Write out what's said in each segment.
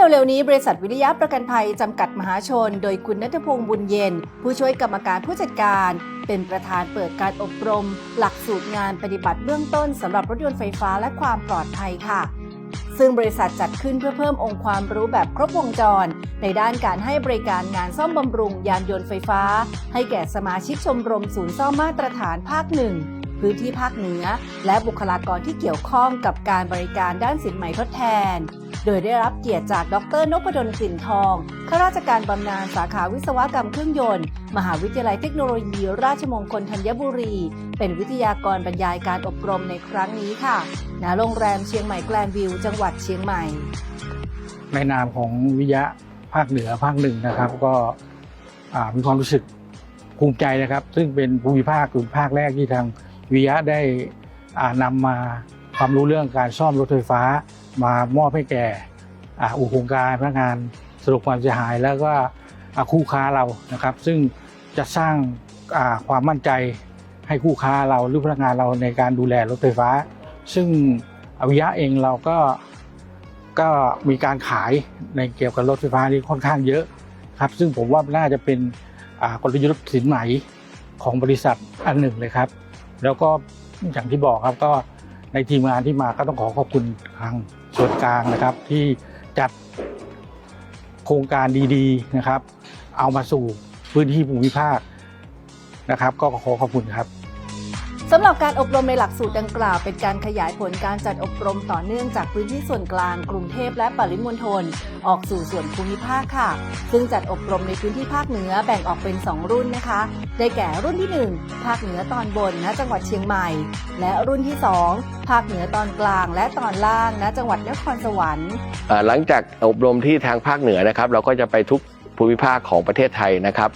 เร็วๆนี้บริษัทวิริยะประกันภัย จำกัดมหาชน โดยคุณนัทพงศ์บุญเย็น ผู้ช่วยกรรมการผู้จัดการ เป็นประธานเปิดการอบรม หลักสูตรงานปฏิบัติเบื้องต้นสำหรับรถยนต์ไฟฟ้าและความปลอดภัยค่ะ ซึ่งบริษัทจัดขึ้นเพื่อเพิ่มองค์ความรู้แบบครบวงจร ในด้านการให้บริการงานซ่อมบำรุงยานยนต์ไฟฟ้า ให้แก่สมาชิกชมรมศูนย์ซ่อมมาตรฐานภาคหนึ่งพื้นที่ภาคเหนือ และบุคลากรที่เกี่ยวข้องกับการบริการด้านสินใหม่ทดแทน โดยได้รับเกียรติจากดรนพดลกลิ่นทองข้าราชการบำนาญสาขาวิศวกรรมเครื่องยนต์ มหาวิทยาลัยเทคโนโลยี ราชมงคลธัญบุรี เป็นวิทยากรบรรยายการอบรมในครั้งนี้ค่ะ ณ โรงแรมเชียงใหม่แกลนวิว จังหวัดเชียงใหม่ ในนามของวิยะภาคเหนือภาคหนึ่งนะครับ ก็มีความรู้สึกภูมิใจนะครับ ซึ่งเป็นภูมิภาคคือภาคแรกที่ทางวิยะได้อ่านำมาความรู้เรื่องการซ่อมรถไฟฟ้า มามอบให้แก่อุปโครงการพนักงานสรุปความเสียหายแล้วก็คู่ค้าเรานะครับ ซึ่งจะสร้างความมั่นใจให้คู่ค้าเราหรือพนักงานเราในการดูแลรถไฟฟ้า ซึ่งอวิยะเองเราก็ก็มีการขายในเกี่ยวกับรถไฟฟ้านี่ค่อนข้างเยอะครับซึ่งผมว่าน่าจะเป็นกลยุทธ์สินใหม่ของบริษัทอันหนึ่งเลยครับ แล้วก็อย่างที่บอกครับก็ในทีมงานที่มาก็ต้องขอขอบคุณทาง ส่วนกลางนะครับที่จัดโครงการดีๆนะครับ เอามาสู่พื้นที่ภูมิภาคนะครับ ก็ขอขอบคุณครับ สำหรับการอบรมในหลักสูตรดังกล่าว เป็นการขยายผลการจัดอบรมต่อเนื่องจากพื้นที่ส่วนกลางกรุงเทพและปริมณฑลออกสู่ส่วนภูมิภาคค่ะ ซึ่งจัดอบรมในพื้นที่ภาคเหนือแบ่งออกเป็น 2 รุ่นนะคะ ได้แก่รุ่นที่ 1 ภาคเหนือตอนบนณจังหวัดเชียงใหม่ และรุ่นที่ 2 ภาคเหนือตอนกลางและตอนล่างณจังหวัดนครสวรรค์หลังจากอบรมที่ทางภาคเหนือนะครับ เราก็จะไปทุกภูมิภาคของประเทศไทยนะครับ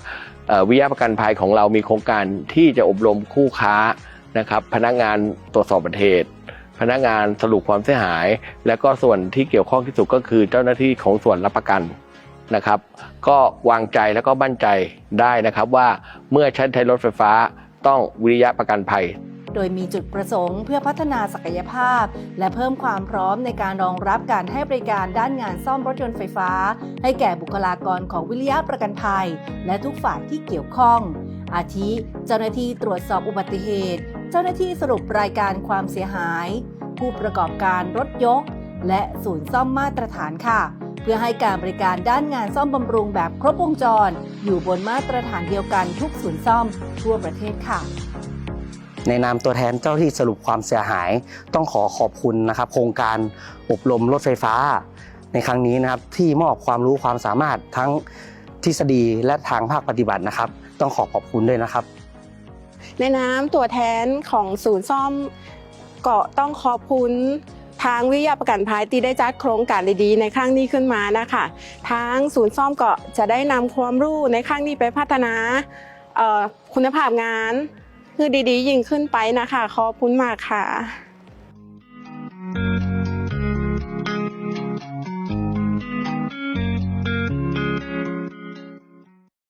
วิทยาประกันภัยของเรามีโครงการที่จะอบรมคู่ค้า นะครับ พนักงานตรวจสอบประเทศ พนักงานสรุปความเสียหาย และก็ส่วนที่เกี่ยวข้องที่สุดก็คือเจ้าหน้าที่ของส่วนรับประกันนะครับ ก็วางใจแล้วก็มั่นใจได้นะครับว่าเมื่อใช้ใช้รถไฟฟ้าต้องวิริยะประกันภัยโดยมีจุดประสงค์เพื่อพัฒนาศักยภาพ และเพิ่มความพร้อมในการรองรับการให้บริการด้านงานซ่อมรถยนต์ไฟฟ้า ให้แก่บุคลากรของวิริยะประกันภัย และทุกฝ่ายที่เกี่ยวข้อง อาทิ เจ้าหน้าที่ตรวจสอบอุบัติเหตุ เจ้าหน้าที่สรุปรายการความเสียหาย ผู้ประกอบการรถยก และศูนย์ซ่อมมาตรฐานค่ะ เพื่อให้การบริการด้านงานซ่อมบำรุงแบบครบวงจร อยู่บนมาตรฐานเดียวกันทุกศูนย์ซ่อมทั่วประเทศค่ะในนามตัวแทนเจ้าหน้าที่สรุปความเสียหาย ต้องขอขอบคุณนะครับ โครงการอบรมรถไฟฟ้า ในครั้งนี้นะครับที่มอบความรู้ความสามารถทั้งทฤษฎีและทางภาคปฏิบัตินะครับ ต้องขอขอบคุณด้วยนะครับ ในน้ำตัวแทนของศูนย์ซ่อมเกาะต้องขอบคุณทางวิทยาประกันภัยที่ได้จัดโครงการดีๆในครั้งนี้ขึ้นมานะคะทางศูนย์ซ่อมเกาะจะได้นำความรู้ในครั้งนี้ไปพัฒนาคุณภาพงานคือดีๆ ยิ่งขึ้นไปนะคะขอบคุณมากค่ะ